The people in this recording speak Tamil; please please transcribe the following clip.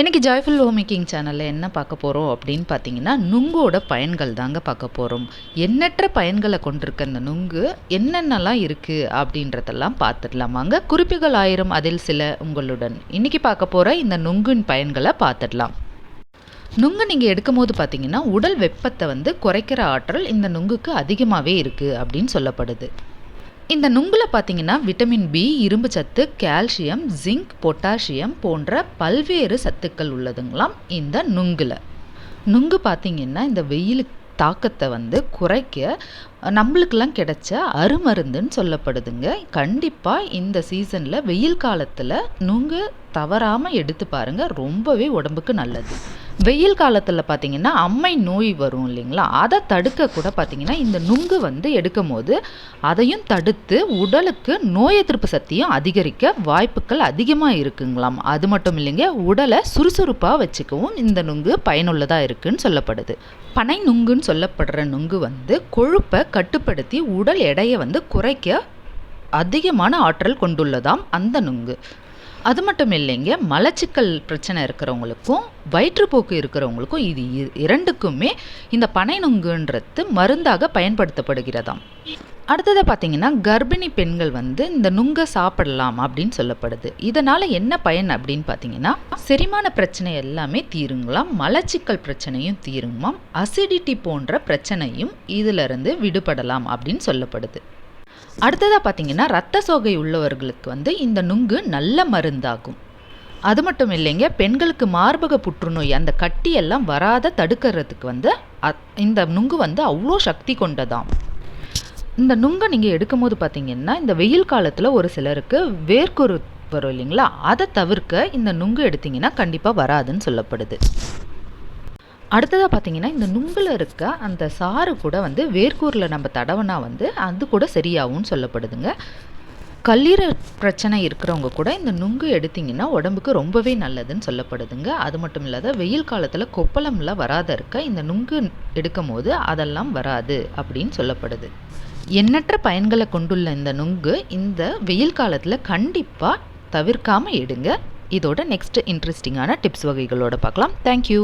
இன்றைக்கி ஜாய்ஃபுல் ஹோம் மேக்கிங் சேனலில் என்ன பார்க்க போகிறோம் அப்படின்னு பார்த்தீங்கன்னா நுங்கோட பயன்கள் தாங்க பார்க்க போகிறோம் எண்ணற்ற பயன்களை கொண்டிருக்க இந்த நுங்கு என்னென்னலாம் இருக்குது அப்படின்றதெல்லாம் பார்த்துடலாமாங்க குறிப்புகள் ஆயிரம் அதில் சில உங்களுடன். இன்றைக்கி பார்க்க போகிற இந்த நுங்கின் பயன்களை பார்த்துடலாம். நுங்கு நீங்கள் எடுக்கும் போது பார்த்தீங்கன்னா உடல் வெப்பத்தை வந்து குறைக்கிற ஆற்றல் இந்த நுங்குக்கு அதிகமாகவே இருக்குது அப்படின்னு சொல்லப்படுது. இந்த நுங்கில் பார்த்தீங்கன்னா விட்டமின் பி இரும்பு சத்து கால்சியம் ஜிங்க் பொட்டாசியம் போன்ற பல்வேறு சத்துக்கள் உள்ளதுங்களாம் இந்த நுங்கில். நுங்கு பார்த்தீங்கன்னா இந்த வெயில் தாக்கத்தை வந்து குறைக்க நம்மளுக்கெல்லாம் கிடைச்ச அருமருந்துன்னு சொல்லப்படுதுங்க. கண்டிப்பாக இந்த சீசனில் வெயில் காலத்தில் நுங்கு தவறாமல் எடுத்து பாருங்கள் ரொம்பவே உடம்புக்கு நல்லது. வெயில் காலத்தில் பார்த்தீங்கன்னா அம்மை நோய் வரும் இல்லைங்களா? அதை தடுக்க கூட பார்த்தீங்கன்னா இந்த நுங்கு வந்து எடுக்கும் போது அதையும் தடுத்து உடலுக்கு நோய் எதிர்ப்பு சக்தியும் அதிகரிக்க வாய்ப்புகள் அதிகமாக இருக்குங்களாம். அது மட்டும் இல்லைங்க உடலை சுறுசுறுப்பாக வச்சுக்கவும் இந்த நுங்கு பயனுள்ளதாக இருக்குன்னு சொல்லப்படுது. பனை நுங்குன்னு சொல்லப்படுற நுங்கு வந்து கொழுப்பை கட்டுப்படுத்தி உடல் எடையை வந்து குறைக்க அதிகமான ஆற்றல் கொண்டுள்ளதாம் அந்த நுங்கு. அது மட்டும் இல்லைங்க மலச்சிக்கல் பிரச்சனை இருக்கிறவங்களுக்கும் வயிற்றுப்போக்கு இருக்கிறவங்களுக்கும் இது இரண்டுக்குமே இந்த பனை நுங்குன்றது மருந்தாக பயன்படுத்தப்படுகிறதாம். அடுத்ததை பார்த்தீங்கன்னா கர்ப்பிணி பெண்கள் வந்து இந்த நுங்கை சாப்பிடலாம் அப்படின்னு சொல்லப்படுது. இதனால் என்ன பயன் அப்படின்னு பார்த்தீங்கன்னா செரிமான பிரச்சனை எல்லாமே தீருங்களாம் மலச்சிக்கல் பிரச்சனையும் தீருங்களாம் அசிடிட்டி போன்ற பிரச்சனையும் இதிலிருந்து விடுபடலாம் அப்படின்னு சொல்லப்படுது. அடுத்ததாக பார்த்தீங்கன்னா ரத்த சோகை உள்ளவர்களுக்கு வந்து இந்த நுங்கு நல்ல மருந்தாகும். அது மட்டும் இல்லைங்க பெண்களுக்கு மார்பக புற்றுநோய் அந்த கட்டியெல்லாம் வராத தடுக்கிறதுக்கு வந்து இந்த நுங்கு வந்து அவ்வளோ சக்தி கொண்டதாம். இந்த நுங்கை நீங்கள் எடுக்கும் போது பார்த்தீங்கன்னா இந்த வெயில் காலத்தில் ஒரு சிலருக்கு வேர்க்குரு வரும் இல்லைங்களா? அதை தவிர்க்க இந்த நுங்கு எடுத்திங்கன்னா கண்டிப்பாக வராதுன்னு சொல்லப்படுது. அடுத்ததாக பார்த்தீங்கன்னா இந்த நுங்கில் இருக்க அந்த சாறு கூட வந்து வேர்க்கூரில் நம்ம தடவனா வந்து அது கூட சரியாகும்னு சொல்லப்படுதுங்க. கல்லீரல் பிரச்சனை இருக்கிறவங்க கூட இந்த நுங்கு எடுத்திங்கன்னா உடம்புக்கு ரொம்பவே நல்லதுன்னு சொல்லப்படுதுங்க. அது மட்டும் இல்லாத வெயில் காலத்தில் கொப்பளம்லாம் வராத இருக்க இந்த நுங்கு எடுக்கும் போது அதெல்லாம் வராது அப்படின்னு சொல்லப்படுது. எண்ணற்ற பயன்களை கொண்டுள்ள இந்த நுங்கு இந்த வெயில் காலத்தில் கண்டிப்பாக தவிர்க்காமல் எடுங்க. இதோட நெக்ஸ்ட் இன்ட்ரெஸ்டிங்கான டிப்ஸ் வகைகளோட பார்க்கலாம். தேங்க்யூ